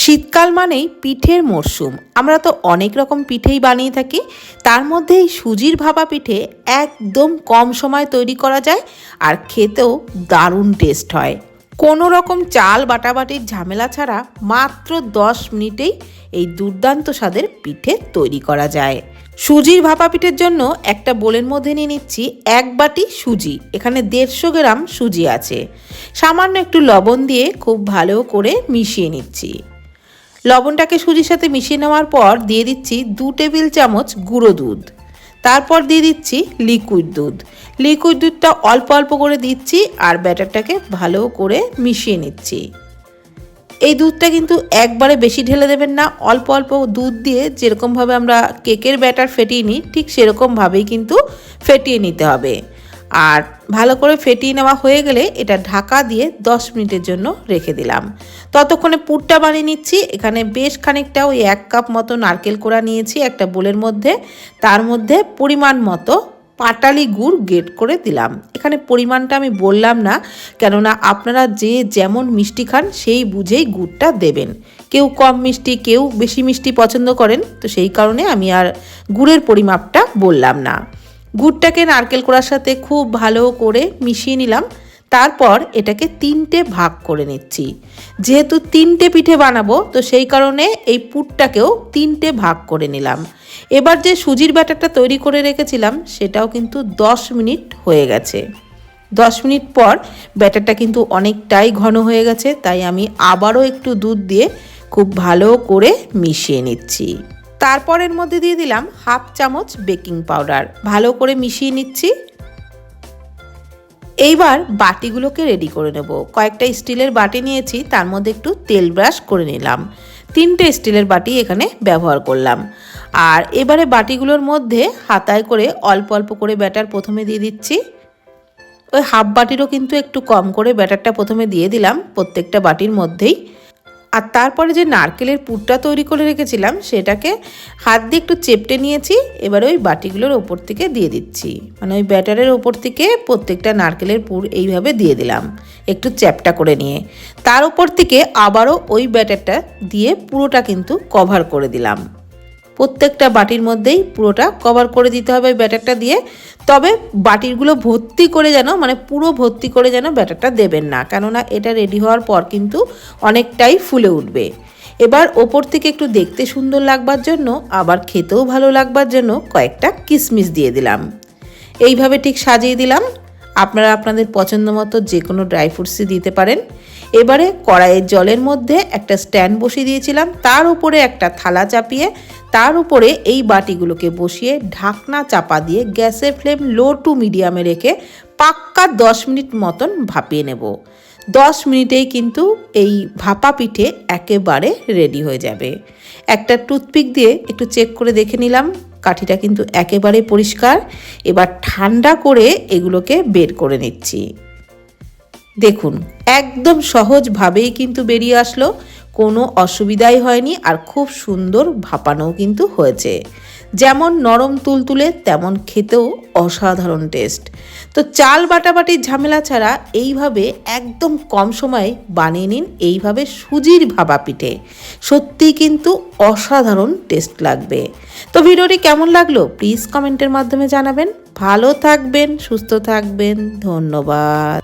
শীতকাল মানেই পিঠের মরশুম। আমরা তো অনেক রকম পিঠেই বানিয়ে থাকি। তার মধ্যে এই সুজির ভাপা পিঠে একদম কম সময় তৈরি করা যায় আর খেতেও দারুণ টেস্ট হয়। কোনো রকম চাল বাটাবাটির ঝামেলা ছাড়া মাত্র দশ মিনিটেই এই দুর্দান্ত স্বাদের পিঠে তৈরি করা যায়। সুজির ভাপা পিঠের জন্য একটা বোলের মধ্যে নিয়ে নিচ্ছি এক বাটি সুজি। এখানে দেড়শো গ্রাম সুজি আছে। সামান্য একটু লবণ দিয়ে খুব ভালো করে মিশিয়ে নিচ্ছি। লবণটাকে সুজির সাথে মিশিয়ে নেওয়ার পর দিয়ে দিচ্ছি দু টেবিল চামচ গুঁড়ো দুধ। তারপর দিয়ে দিচ্ছি লিকুইড দুধ। লিকুইড দুধটা অল্প অল্প করে দিচ্ছি আর ব্যাটারটাকে ভালো করে মিশিয়ে নিচ্ছি। এই দুধটা কিন্তু একবারে বেশি ঢেলে দেবেন না, অল্প অল্প দুধ দিয়ে যেরকমভাবে আমরা কেকের ব্যাটার ফেটিয়ে নিই, ঠিক সেরকমভাবেই কিন্তু ফেটিয়ে নিতে হবে। আর ভালো করে ফেটিয়ে নেওয়া হয়ে গেলে এটা ঢাকা দিয়ে 10 মিনিটের জন্য রেখে দিলাম। ততক্ষণে পুরটা বানিয়ে নিচ্ছি। এখানে বেশ খানিকটা ওই এক কাপ মতো নারকেল কোড়া নিয়েছি একটা বোলের মধ্যে। তার মধ্যে পরিমাণ মতো পাটালি গুড় গেট করে দিলাম। এখানে পরিমাণটা আমি বললাম না, কেননা আপনারা যে যেমন মিষ্টি খান সেই বুঝেই গুড়টা দেবেন। কেউ কম মিষ্টি, কেউ বেশি মিষ্টি পছন্দ করেন, তো সেই কারণে আমি আর গুড়ের পরিমাপটা বললাম না। গুড়টাকে নারকেল কোড়ার সাথে খুব ভালো করে মিশিয়ে নিলাম। তারপর এটাকে তিনটে ভাগ করে নিচ্ছি। যেহেতু তিনটে পিঠে বানাবো, তো সেই কারণে এই পুরটাকেও তিনটে ভাগ করে নিলাম। এবার যে সুজির ব্যাটারটা তৈরি করে রেখেছিলাম, সেটাও কিন্তু 10 মিনিট হয়ে গেছে। 10 মিনিট পর ব্যাটারটা কিন্তু অনেকটাই ঘন হয়ে গেছে, তাই আমি আবারও একটু দুধ দিয়ে খুব ভালো করে মিশিয়ে নিচ্ছি। তারপর এর মধ্যে দিয়ে দিলাম হাফ চামচ বেকিং পাউডার। ভালো করে মিশিয়ে নিচ্ছি। এইবার বাটিগুলোকে রেডি করে নেব। কয়েকটা স্টিলের বাটি নিয়েছি, তার মধ্যে একটু তেল ব্রাশ করে নিলাম। তিনটে স্টিলের বাটি এখানে ব্যবহার করলাম। আর এবারে বাটিগুলোর মধ্যে হাতায় করে অল্প অল্প করে ব্যাটার প্রথমে দিয়ে দিচ্ছি। ওই হাফ বাটিরও কিন্তু একটু কম করে ব্যাটারটা প্রথমে দিয়ে দিলাম প্রত্যেকটা বাটির মধ্যেই। আর তারপরে যে নারকেলের পুরটা তৈরি করে রেখেছিলাম, সেটাকে হাত দিয়ে একটু চেপটে নিয়েছি। এবার ওই বাটিগুলোর ওপর থেকে দিয়ে দিচ্ছি। মানে ওই ব্যাটারের ওপর থেকে প্রত্যেকটা নারকেলের পুর এইভাবে দিয়ে দিলাম, একটু চ্যাপটা করে নিয়ে। তার উপর থেকে আবারও ওই ব্যাটারটা দিয়ে পুরোটা কিন্তু কভার করে দিলাম। প্রত্যেকটা বাটির মধ্যেই পুরোটা কভার করে দিতে হবে ব্যাটারটা দিয়ে। তবে বাটিরগুলো ভর্তি করে যেন মানে পুরো ভর্তি করে যেন ব্যাটারটা দেবেন না, কেননা এটা রেডি হওয়ার পর কিন্তু অনেকটাই ফুলে উঠবে। এবার ওপর থেকে একটু দেখতে সুন্দর লাগবার জন্য, আবার খেতেও ভালো লাগবার জন্য কয়েকটা কিশমিশ দিয়ে দিলাম। এইভাবে ঠিক সাজিয়ে দিলাম। আপনারা আপনাদের পছন্দ মতো যে কোনো ড্রাই ফ্রুটসই দিতে পারেন। এবারে কড়াইয়ের জলের মধ্যে একটা স্ট্যান্ড বসিয়ে দিয়েছিলাম। তার উপরে একটা থালা চাপিয়ে, তার উপরে এই বাটিগুলোকে বসিয়ে ঢাকনা চাপা দিয়ে গ্যাসের ফ্লেম লো টু মিডিয়ামে রেখে পাক্কা দশ মিনিট মতন ভাপিয়ে নেব। দশ মিনিটেই কিন্তু এই ভাপা পিঠে একেবারে রেডি হয়ে যাবে। একটা টুথপিক দিয়ে একটু চেক করে দেখে নিলাম, কাঠিটা কিন্তু একেবারে পরিষ্কার। এবার ঠান্ডা করে এগুলোকে বের করে নিচ্ছি। দেখুন, একদম সহজভাবেই কিন্তু বেরিয়ে আসলো। কোনো অসুবিধাই হয়নি আর খুব সুন্দর ভাপানোও কিন্তু হয়েছে। যেমন নরম তুলতুলে, তেমন খেতেও অসাধারণ টেস্ট। তো চাল বাটাবাটির ঝামেলা ছাড়া এইভাবে একদম কম সময়ে বানিয়ে নিন এইভাবে সুজির ভাবা পিঠে। সত্যিই কিন্তু অসাধারণ টেস্ট লাগবে। তো ভিডিওটি কেমন লাগল প্লিজ কমেন্টের মাধ্যমে জানাবেন। ভালো থাকবেন, সুস্থ থাকবেন, ধন্যবাদ।